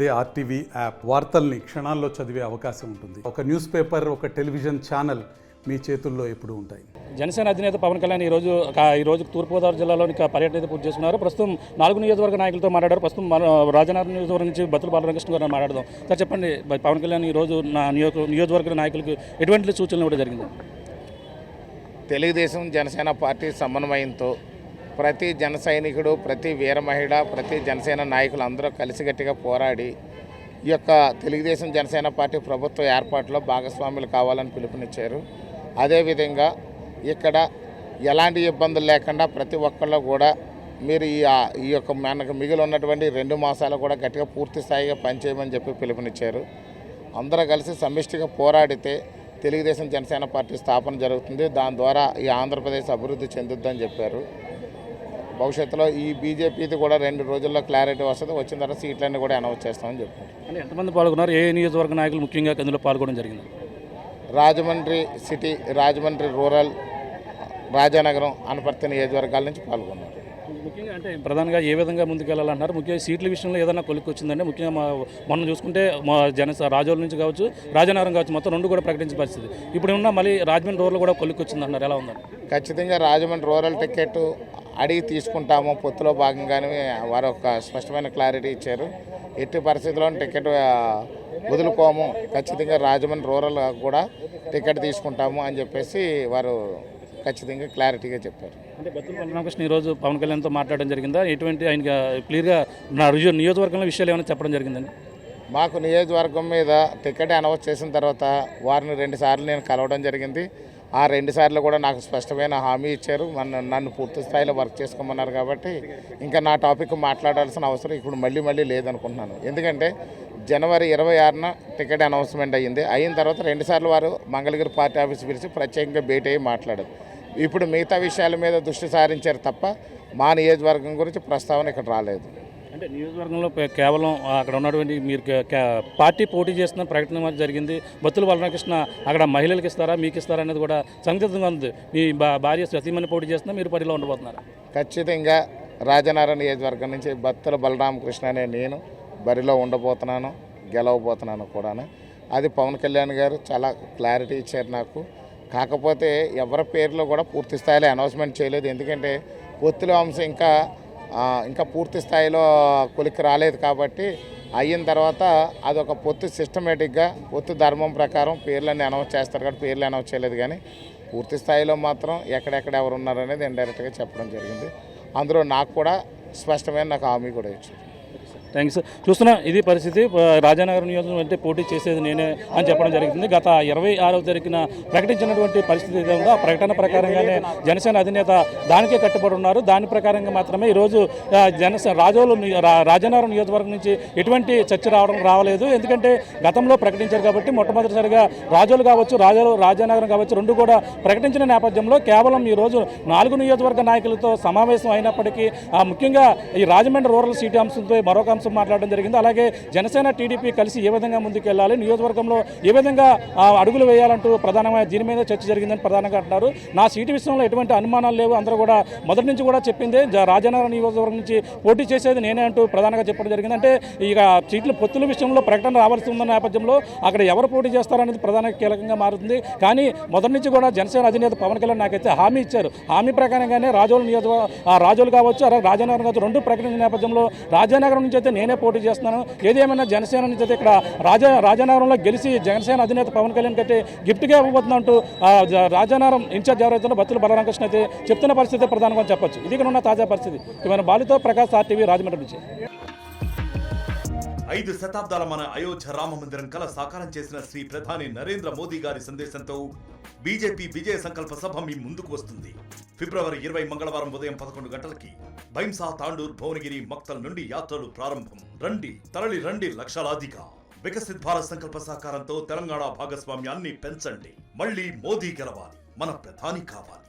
అదే RTV app వార్తల్ని క్షణాల్లో చదివే అవకాశం ఉంటుంది. ఒక న్యూస్ పేపర్ ఒక టెలివిజన్ ఛానల్ మీ చేతుల్లో ఎప్పుడూ ఉంటాయి. జనసేన అధినేత పవన్ కళ్యాణ్ ఈ రోజు ఈ రోజు తూర్పుగోదావరి జిల్లాలోని పర్యటన అయితే పూర్తి చేస్తున్నారు ప్రస్తుతం నాలుగు నియోజకవర్గ నాయకులతో మాట్లాడారు. ప్రస్తుతం మన రాజనగరం నియోజకవర్గం నుంచి బతులు బాలరామకృష్ణ గారు మాట్లాడదాం. సార్ చెప్పండి పవన్ కళ్యాణ్ ఈ రోజు నా నియోజక నియోజకవర్గ నాయకులకు ఎటువంటి సూచనలు కూడా జరిగింది? తెలుగుదేశం జనసేన పార్టీ సమన్వయంతో ప్రతి జన సైనికుడు ప్రతి వీర మహిళ ప్రతి జనసేన నాయకులు అందరూ కలిసిగట్టిగా పోరాడి ఈ యొక్క తెలుగుదేశం జనసేన పార్టీ ప్రభుత్వ ఏర్పాటులో భాగస్వాములు కావాలని పిలుపునిచ్చారు. అదేవిధంగా ఇక్కడ ఎలాంటి ఇబ్బందులు లేకుండా ప్రతి ఒక్కళ్ళు కూడా మీరు ఈ ఈ యొక్క మనకు మిగిలి ఉన్నటువంటి రెండు మాసాలు కూడా గట్టిగా పూర్తి స్థాయిగా పనిచేయమని చెప్పి పిలుపునిచ్చారు. అందరూ కలిసి సమిష్టిగా పోరాడితే తెలుగుదేశం జనసేన పార్టీ స్థాపన జరుగుతుంది. దాని ద్వారా ఈ ఆంధ్రప్రదేశ్ అభివృద్ధి చెందుద్దని చెప్పారు. భవిష్యత్తులో ఈ బీజేపీది కూడా రెండు రోజుల్లో క్లారిటీ వస్తుంది. వచ్చిన తర్వాత సీట్లన్నీ కూడా అనౌన్స్ చేస్తామని చెప్పారు. ఎంతమంది పాల్గొన్నారు? ఏ నియోజకవర్గ నాయకులు ముఖ్యంగా ఇందులో పాల్గొనడం జరిగింది? రాజమండ్రి సిటీ రాజమండ్రి రూరల్ రాజానగరం అనపర్తి నియోజకవర్గాల నుంచి పాల్గొన్నారు. ముఖ్యంగా అంటే ప్రధానంగా ఏ విధంగా ముందుకెళ్ళాలన్నారు ముఖ్యంగా సీట్ల విషయంలో ఏదైనా కొలిక్కి వచ్చిందంటే ముఖ్యంగా మా మొన్న చూసుకుంటే మా జనసేన రాజోల నుంచి కావచ్చు రాజనగరం కావచ్చు మొత్తం రెండు కూడా ప్రకటించిన పరిస్థితి. ఇప్పుడు ఉన్న మళ్ళీ రాజమండ్రి రోడ్లు కూడా కొలిక్కి వచ్చిందన్నారు ఎలా ఉందండి? ఖచ్చితంగా రాజమండ్రి రూరల్ టికెట్ అడిగి తీసుకుంటాము. పొత్తులో భాగంగానే వారు ఒక స్పష్టమైన క్లారిటీ ఇచ్చారు. ఎట్టి పరిస్థితుల్లో టికెట్ వదులుకోము. ఖచ్చితంగా రాజమండ్రి రూరల్ కూడా టికెట్ తీసుకుంటాము అని చెప్పేసి వారు ఖచ్చితంగా క్లారిటీగా చెప్పారు. అంటే బతుల బలరామకృష్ణ ఈ రోజు పవన్ కళ్యాణ్తో మాట్లాడడం జరిగిందా? ఎటువంటి ఆయన క్లియర్గా నా నియోజకవర్గంలో విషయాలు ఏమైనా చెప్పడం జరిగిందండి? మాకు నియోజకవర్గం మీద టికెట్ అనౌన్స్ చేసిన తర్వాత వారిని రెండు సార్లు నేను కలవడం జరిగింది. ఆ రెండు సార్లు కూడా నాకు స్పష్టమైన హామీ ఇచ్చారు. మన నన్ను పూర్తి స్థాయిలో వర్క్ చేసుకోమన్నారు కాబట్టి ఇంకా నా టాపిక్ మాట్లాడాల్సిన అవసరం ఇప్పుడు మళ్ళీ మళ్ళీ లేదనుకుంటున్నాను. ఎందుకంటే జనవరి ఇరవై ఆరున టికెట్ అనౌన్స్మెంట్ అయ్యింది. అయిన తర్వాత రెండుసార్లు వారు మంగళగిరి పార్టీ ఆఫీస్ పిలిచి ప్రత్యేకంగా భేటీ అయ్యి మాట్లాడారు. ఇప్పుడు మిగతా విషయాల మీద దృష్టి సారించారు తప్ప మా నియోజకవర్గం గురించి ప్రస్తావన ఇక్కడ రాలేదు. అంటే నియోజకవర్గంలో కేవలం అక్కడ ఉన్నటువంటి మీరు పార్టీ పోటీ చేస్తున్న ప్రకటన జరిగింది. బత్తుల బలరామకృష్ణ అక్కడ మహిళలకు ఇస్తారా మీకు ఇస్తారా అనేది కూడా సందిగ్ధంగా ఉంది. మీ భార్య సతీమణి పోటీ చేస్తున్నా మీరు పరిలో ఉండబోతున్నారు? ఖచ్చితంగా రాజనారాయణ నియోజకవర్గం నుంచి బత్తుల బలరామకృష్ణ అనే నేను బరిలో ఉండబోతున్నాను గెలవబోతున్నాను కూడాను. అది పవన్ కళ్యాణ్ గారు చాలా క్లారిటీ ఇచ్చారు నాకు. కాకపోతే ఎవరి పేర్లో కూడా పూర్తి స్థాయిలో అనౌన్స్మెంట్ చేయలేదు. ఎందుకంటే పొత్తుల అంశం ఇంకా ఇంకా పూర్తి స్థాయిలో కొలిక్కి రాలేదు కాబట్టి అయిన తర్వాత అదొక పొత్తు సిస్టమేటిక్గా పొత్తు ధర్మం ప్రకారం పేర్లన్నీ అనౌన్స్ చేస్తారు కాబట్టి పేర్లు అనౌన్స్ చేయలేదు కానీ పూర్తి స్థాయిలో మాత్రం ఎక్కడెక్కడ ఎవరు ఉన్నారు అనేది ఇండైరెక్ట్గా చెప్పడం జరిగింది. అందులో నాకు కూడా స్పష్టమైన నాకు హామీ కూడా ఇచ్చారు. థ్యాంక్స్ చూస్తున్నా ఇది పరిస్థితి రాజానగరం నియోజకవర్గం అంటే పోటీ చేసేది నేనే అని చెప్పడం జరిగింది. గత ఇరవై ఆరవ తారీఖున ప్రకటించినటువంటి పరిస్థితి ఏదో ఉందో ఆ ప్రకటన ప్రకారంగానే జనసేన అధినేత దానికే కట్టుబడి ఉన్నారు. దాని ప్రకారంగా మాత్రమే ఈరోజు జనసేన రాజోలు రా- రాజానగరం నియోజకవర్గం నుంచి ఎటువంటి చర్చ రావడం రావలేదు. ఎందుకంటే గతంలో ప్రకటించారు కాబట్టి మొట్టమొదటిసారిగా రాజోలు కావచ్చు రాజోలు రాజానగరం కావచ్చు రెండు కూడా ప్రకటించిన నేపథ్యంలో కేవలం ఈ రోజు నాలుగు నియోజకవర్గ నాయకులతో సమావేశం అయినప్పటికీ ముఖ్యంగా ఈ రాజమండ్రి రూరల్ సీటు అంశంతో మరొక అంశం మాట్లాడడం జరిగింది. అలాగే జనసేన టీడీపీ కలిసి ఏ విధంగా ముందుకెళ్ళాలి? నియోజకవర్గంలో ఏ విధంగా అడుగులు వేయాలంటూ ప్రధానమైన దీని మీద చర్చ జరిగిందని ప్రధానంగా అంటున్నారు. నా సీటు విషయంలో ఎటువంటి అనుమానాలు లేవు. అందరూ కూడా మొదటి నుంచి కూడా చెప్పిందే రాజానగరం రాజనగరం నియోజకవర్గం నుంచి పోటీ చేసేది నేనే అంటూ ప్రధానంగా చెప్పడం జరిగింది. అంటే ఇక సీట్ల పొత్తుల విషయంలో ప్రకటన రావాల్సి ఉన్న నేపథ్యంలో అక్కడ ఎవరు పోటీ చేస్తారనేది ప్రధాన కీలకంగా మారుతుంది. కానీ మొదటి నుంచి కూడా జనసేన అధినేత పవన్ కళ్యాణ్ నాకైతే హామీ ఇచ్చారు. హామీ ప్రకారంగానే రాజోలు నియోజకవర్గ రాజోలు కావచ్చు అలాగే రాజానగరం కావచ్చు రెండు ప్రకటించిన నేపథ్యంలో రాజానగరం నుంచి అయితే అయితే నేనే పోటీ చేస్తున్నాను. ఏదేమైనా జనసేన నుంచి అయితే ఇక్కడ రాజా రాజానగరంలో గెలిచి జనసేన అధినేత పవన్ కళ్యాణ్ కట్టే గిఫ్ట్గా ఇవ్వబోతున్నా అంటూ రాజానగరం ఇన్ఛార్జ్ ఎవరైతే బత్తుల బలరామకృష్ణ అయితే చెప్తున్న పరిస్థితి ప్రధానంగా చెప్పొచ్చు. ఇది ఇక్కడ ఉన్న తాజా పరిస్థితి. ఇవన్న బాలితో ప్రకాశ్ ఆర్టీవీ రాజమండ్రి నుంచి. ఐదు శతాబ్దాల మన అయోధ్య రామ మందిరం కల సాకారం చేసిన శ్రీ ప్రధాని నరేంద్ర మోదీ గారి సందేశంతో బీజేపీ విజయ సంకల్ప సభ మీ ముందుకు వస్తుంది. ఫిబ్రవరి ఇరవై మంగళవారం ఉదయం పదకొండు గంటలకి భైంసా తాండూర్ భువనగిరి మక్తల్ నుండి యాత్రలు ప్రారంభం. రండి తరలి రండి లక్షలాదిగా వికసిత్ భారత్ సంకల్ప సహకారంతో తెలంగాణ భాగస్వామ్యాన్ని పెంచండి. మళ్ళీ మోదీ గెలవాలి. మన ప్రధాని కావాలి.